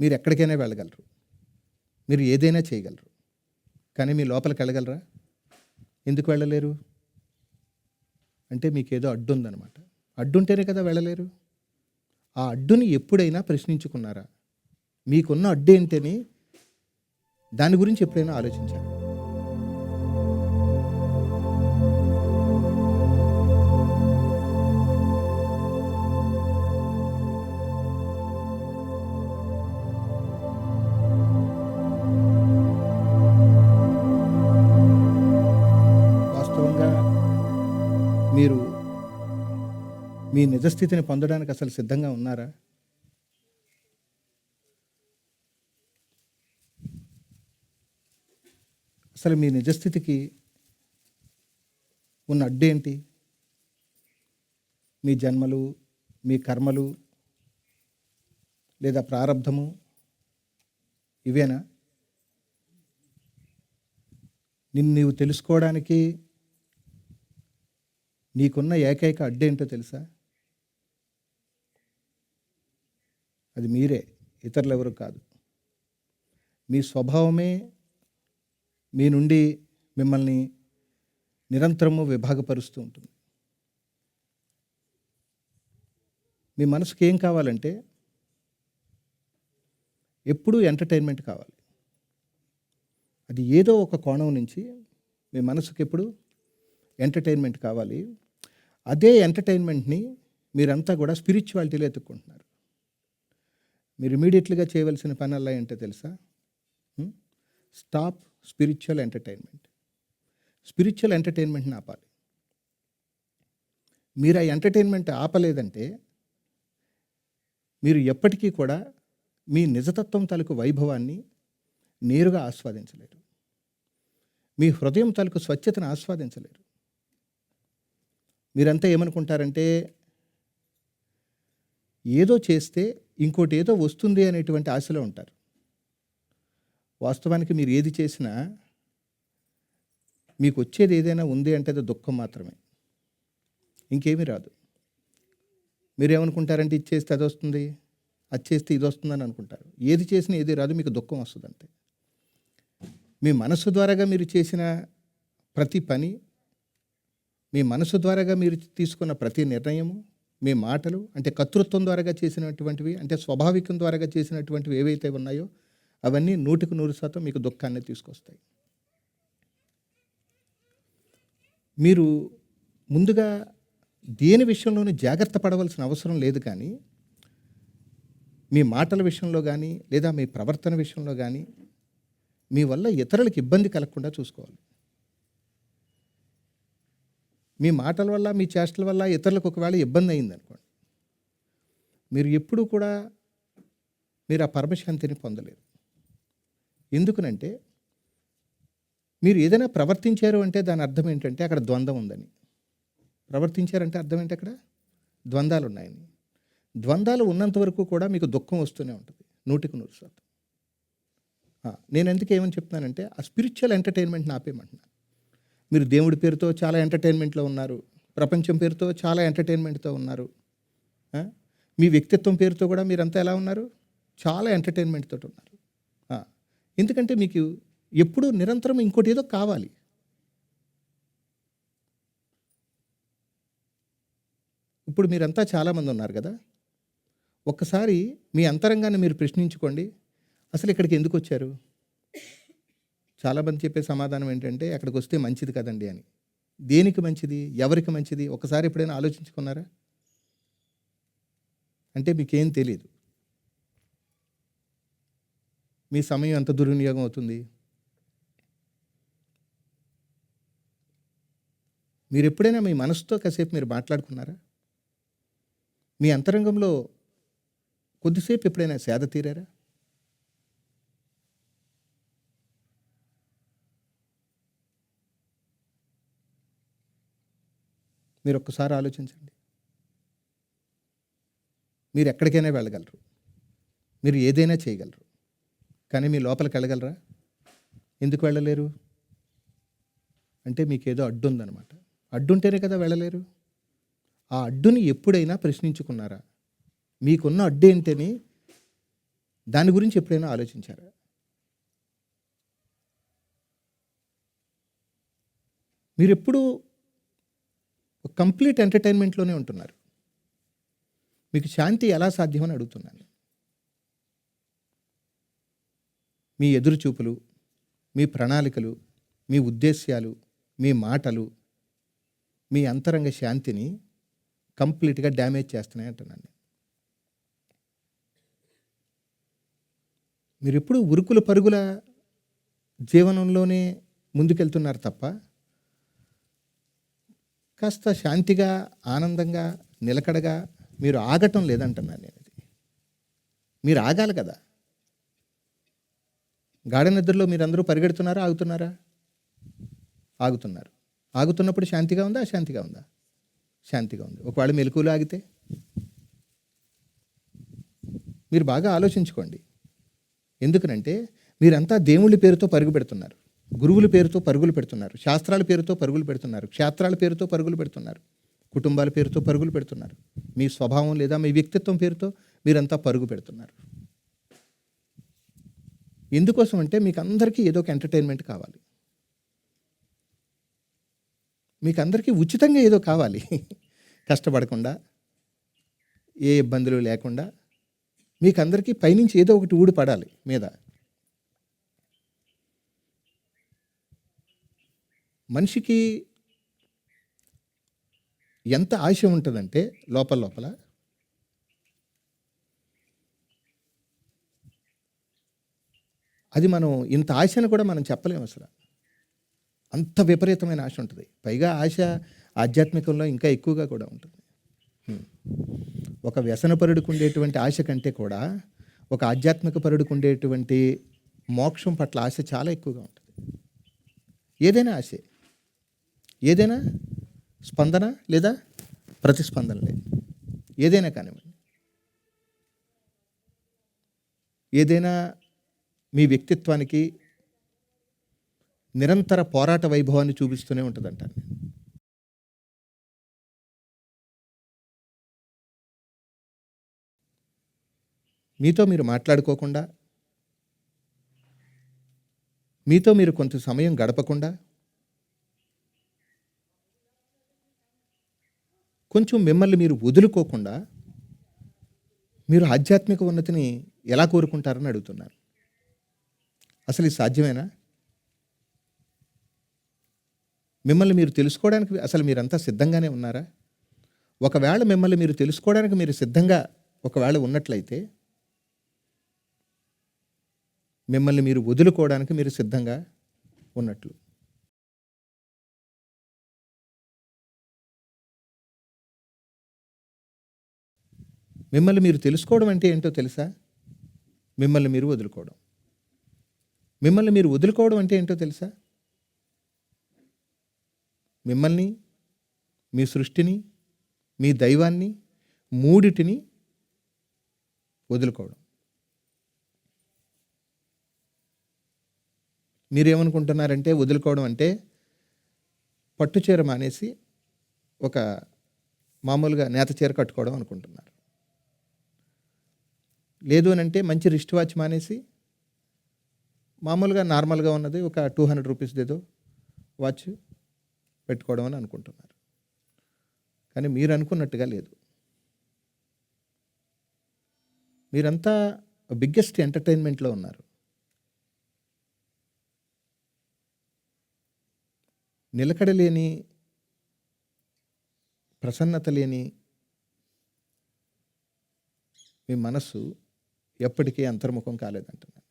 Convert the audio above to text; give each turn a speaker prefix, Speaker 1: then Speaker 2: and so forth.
Speaker 1: మీరు ఎక్కడికైనా వెళ్ళగలరు. మీరు ఏదైనా చేయగలరు. కానీ మీ లోపలికి వెళ్ళగలరా? ఎందుకు వెళ్ళలేరు? అంటే మీకు ఏదో అడ్డు ఉందన్నమాట. అడ్డుంటేనే కదా వెళ్ళలేరు. ఆ అడ్డుని ఎప్పుడైనా ప్రశ్నించుకున్నారా? మీకున్న అడ్డు ఏంటని దాని గురించి ఎప్పుడైనా ఆలోచించారా? మీ నిజస్థితిని పొందడానికి అసలు సిద్ధంగా ఉన్నారా? అసలు మీ నిజస్థితికి ఉన్న అడ్డేంటి? మీ జన్మలు మీ కర్మలు లేదా ప్రారంధము ఇవేనా? నిన్ను నీవు తెలుసుకోవడానికి నీకున్న ఏకైక అడ్డేంటో తెలుసా? అది మీరే ఇతరులు ఎవరు కాదు. మీ స్వభావమే మీ నుండి మిమ్మల్ని నిరంతరము విభాగపరుస్తూ ఉంటుంది. మీ మనసుకి ఏం కావాలంటే ఎప్పుడూ ఎంటర్టైన్మెంట్ కావాలి. అది ఏదో ఒక కోణం నుంచి మీ మనసుకి ఎప్పుడు ఎంటర్టైన్మెంట్ కావాలి. అదే ఎంటర్టైన్మెంట్ని మీరంతా కూడా స్పిరిచువాలిటీలో ఎత్తుక్కుంటున్నారు. మీరు ఇమీడియట్లీగా చేయవలసిన పని అలా ఏంటో తెలుసా? స్టాప్ స్పిరిచువల్ ఎంటర్టైన్మెంట్ స్పిరిచువల్ ఎంటర్టైన్మెంట్ని ఆపాలి. మీరు ఆ ఎంటర్టైన్మెంట్ ఆపలేదంటే మీరు ఎప్పటికీ కూడా మీ నిజతత్వం తాలూకు వైభవాన్ని నేరుగా ఆస్వాదించలేరు. మీ హృదయం తాలూకు స్వచ్ఛతను ఆస్వాదించలేరు. మీరంతా ఏమనుకుంటారంటే ఏదో చేస్తే ఇంకోటి ఏదో వస్తుంది అనేటువంటి ఆశలో ఉంటారు. వాస్తవానికి మీరు ఏది చేసినా మీకు వచ్చేది ఏదైనా ఉంది అంటే అది దుఃఖం మాత్రమే. ఇంకేమీ రాదు. మీరేమనుకుంటారంటే ఇది చేస్తే అది వస్తుంది అది చేస్తే ఇది వస్తుందని అనుకుంటారు. ఏది చేసినా ఏది రాదు మీకు దుఃఖం వస్తుంది అంతే. మీ మనసు ద్వారాగా మీరు చేసిన ప్రతి పని మీ మనసు ద్వారాగా మీరు తీసుకున్న ప్రతి నిర్ణయము మీ మాటలు అంటే కర్తృత్వం ద్వారాగా చేసినటువంటివి అంటే స్వాభావికం ద్వారాగా చేసినటువంటివి ఏవైతే ఉన్నాయో అవన్నీ నూటికి నూరు శాతం మీకు దుఃఖాన్ని తీసుకొస్తాయి. మీరు ముందుగా దేని విషయంలోనూ జాగ్రత్త పడవలసిన అవసరం లేదు కానీ మీ మాటల విషయంలో కానీ లేదా మీ ప్రవర్తన విషయంలో కానీ మీ వల్ల ఇతరులకు ఇబ్బంది కలగకుండా చూసుకోవాలి. మీ మాటల వల్ల మీ చేష్టల వల్ల ఇతరులకు ఒకవేళ ఇబ్బంది అయింది అనుకోండి మీరు ఎప్పుడూ కూడా మీరు ఆ పరమశాంతిని పొందలేరు. ఎందుకనంటే మీరు ఏదైనా ప్రవర్తించారు అంటే దాని అర్థం ఏంటంటే అక్కడ ద్వంద్వం ఉందని. ప్రవర్తించారంటే అర్థం ఏంటి అక్కడ? ద్వంద్వాలు ఉన్నాయని. ద్వంద్వాలు ఉన్నంత వరకు కూడా మీకు దుఃఖం వస్తూనే ఉంటుంది నూటికి నూరు శాతం. నేను ఎందుకు ఏమని చెప్తున్నానంటే ఆ స్పిరిచువల్ ఎంటర్టైన్మెంట్ ఆపేయమంటున్నాను మీరు దేవుడి పేరుతో చాలా ఎంటర్టైన్మెంట్లో ఉన్నారు. ప్రపంచం పేరుతో చాలా ఎంటర్టైన్మెంట్తో ఉన్నారు. మీ వ్యక్తిత్వం పేరుతో కూడా మీరంతా ఎలా ఉన్నారు? చాలా ఎంటర్టైన్మెంట్తో ఉన్నారు. ఎందుకంటే మీకు ఎప్పుడూ నిరంతరం ఇంకోటి ఏదో కావాలి. ఇప్పుడు మీరంతా చాలామంది ఉన్నారు కదా? ఒక్కసారి మీ అంతరంగాన్ని మీరు ప్రశ్నించుకోండి. అసలు ఇక్కడికి ఎందుకు వచ్చారు? చాలామంది చెప్పే సమాధానం ఏంటంటే అక్కడికి వస్తే మంచిది కదండి అని. దేనికి మంచిది? ఎవరికి మంచిది? ఒకసారి ఎప్పుడైనా ఆలోచించుకున్నారా? అంటే మీకేం తెలియదు మీ సమయం ఎంత దుర్వినియోగం అవుతుంది? మీరు ఎప్పుడైనా మీ మనసుతో కాసేపు మీరు మాట్లాడుకున్నారా? మీ అంతరంగంలో కొద్దిసేపు ఎప్పుడైనా సేద తీరారా? మీరు ఒక్కసారి ఆలోచించండి. మీరు ఎక్కడికైనా వెళ్ళగలరు. మీరు ఏదైనా చేయగలరు. కానీ మీ లోపలికి వెళ్ళగలరా? ఎందుకు వెళ్ళలేరు? అంటే మీకు ఏదో అడ్డు ఉందన్నమాట అడ్డుంటేనే కదా వెళ్ళలేరు. ఆ అడ్డుని ఎప్పుడైనా ప్రశ్నించుకున్నారా? మీకున్న అడ్డు ఏంటని దాని గురించి ఎప్పుడైనా ఆలోచించారా? మీరెప్పుడు కంప్లీట్ ఎంటర్టైన్మెంట్లోనే ఉంటున్నారు. మీకు శాంతి ఎలా సాధ్యమని అడుగుతున్నాను. మీ ఎదురుచూపులు మీ ప్రణాళికలు మీ ఉద్దేశ్యాలు మీ మాటలు మీ అంతరంగ శాంతిని కంప్లీట్గా డ్యామేజ్ చేస్తున్నాయి అంటున్నాను మీరు ఎప్పుడు ఉరుకుల పరుగుల జీవనంలోనే ముందుకెళ్తున్నారు తప్ప కాస్త శాంతిగా ఆనందంగా నిలకడగా మీరు ఆగటం లేదంటున్నాను నేను ఇది. మీరు ఆగాలి కదా. గాఢ నిద్రలో మీరందరూ పరిగెడుతున్నారా ఆగుతున్నారా? ఆగుతున్నారు. ఆగుతున్నప్పుడు శాంతిగా ఉందా అశాంతిగా ఉందా? శాంతిగా ఉంది. ఒకవేళ మెలకువలు ఆగితే? మీరు బాగా ఆలోచించుకోండి. ఎందుకనంటే మీరంతా దేవుళ్ళ పేరుతో పరుగు పెడుతున్నారు. గురువుల పేరుతో పరుగులు పెడుతున్నారు. శాస్త్రాల పేరుతో పరుగులు పెడుతున్నారు. క్షేత్రాల పేరుతో పరుగులు పెడుతున్నారు. కుటుంబాల పేరుతో పరుగులు పెడుతున్నారు. మీ స్వభావం లేదా మీ వ్యక్తిత్వం పేరుతో మీరంతా పరుగు పెడుతున్నారు. ఎందుకోసం అంటే మీకు అందరికీ ఏదో ఒక ఎంటర్టైన్మెంట్ కావాలి. మీకు అందరికీ ఉచితంగా ఏదో కావాలి. కష్టపడకుండా ఏ ఇబ్బందులు లేకుండా మీకు అందరికీ పైనుంచి ఏదో ఒకటి ఊడిపడాలి మీద. మనిషికి ఎంత ఆశ ఉంటుందంటే లోపల లోపల అది మనం ఇంత ఆశను కూడా మనం చెప్పలేము అసలు. అంత విపరీతమైన ఆశ ఉంటుంది. పైగా ఆశ ఆధ్యాత్మికంలో ఇంకా ఎక్కువగా కూడా ఉంటుంది. ఒక వ్యసనపరుడికి ఉండేటువంటి ఆశ కంటే కూడా ఒక ఆధ్యాత్మిక పరుడికి ఉండేటువంటి మోక్షం పట్ల ఆశ చాలా ఎక్కువగా ఉంటుంది. ఏదైనా ఆశే. ఏదైనా స్పందన లేదా ప్రతిస్పందన లేదు. ఏదైనా కానివ్వండి. ఏదైనా మీ వ్యక్తిత్వానికి నిరంతర పోరాట వైభవాన్ని చూపిస్తూనే ఉంటుందంట. మీతో మీరు మాట్లాడుకోకుండా మీతో మీరు కొంత సమయం గడపకుండా కొంచెం మిమ్మల్ని మీరు వదులుకోకుండా మీరు ఆధ్యాత్మిక ఉన్నతిని ఎలా కోరుకుంటారని అడుగుతున్నాను అసలు ఇది సాధ్యమేనా? మిమ్మల్ని మీరు తెలుసుకోవడానికి అసలు మీరంతా సిద్ధంగానే ఉన్నారా? ఒకవేళ మిమ్మల్ని మీరు తెలుసుకోవడానికి మీరు సిద్ధంగా ఒకవేళ ఉన్నట్లయితే మిమ్మల్ని మీరు వదులుకోవడానికి మీరు సిద్ధంగా ఉన్నట్లు. మిమ్మల్ని మీరు తెలుసుకోవడం అంటే ఏంటో తెలుసా? మిమ్మల్ని మీరు వదులుకోవడం. మిమ్మల్ని మీరు వదులుకోవడం అంటే ఏంటో తెలుసా? మిమ్మల్ని మీ సృష్టిని మీ దైవాన్ని మూడిటిని వదులుకోవడం. మీరేమనుకుంటున్నారంటే వదులుకోవడం అంటే పట్టు చీర మానేసి ఒక మామూలుగా నేత చీర కట్టుకోవడం అనుకుంటున్నారు. లేదు అని అంటే మంచి రిస్ట్ వాచ్ మానేసి మామూలుగా నార్మల్గా ఉన్నది ఒక టూ హండ్రెడ్ రూపీస్ ఏదో వాచ్ పెట్టుకోవడం అని అనుకుంటున్నారు. కానీ మీరు అనుకున్నట్టుగా లేదు. మీరంతా బిగ్గెస్ట్ ఎంటర్టైన్మెంట్లో ఉన్నారు. నిలకడ లేని ప్రసన్నత లేని మీ మనస్సు ఎప్పటికీ అంతర్ముఖం కాలేదంటున్నాను.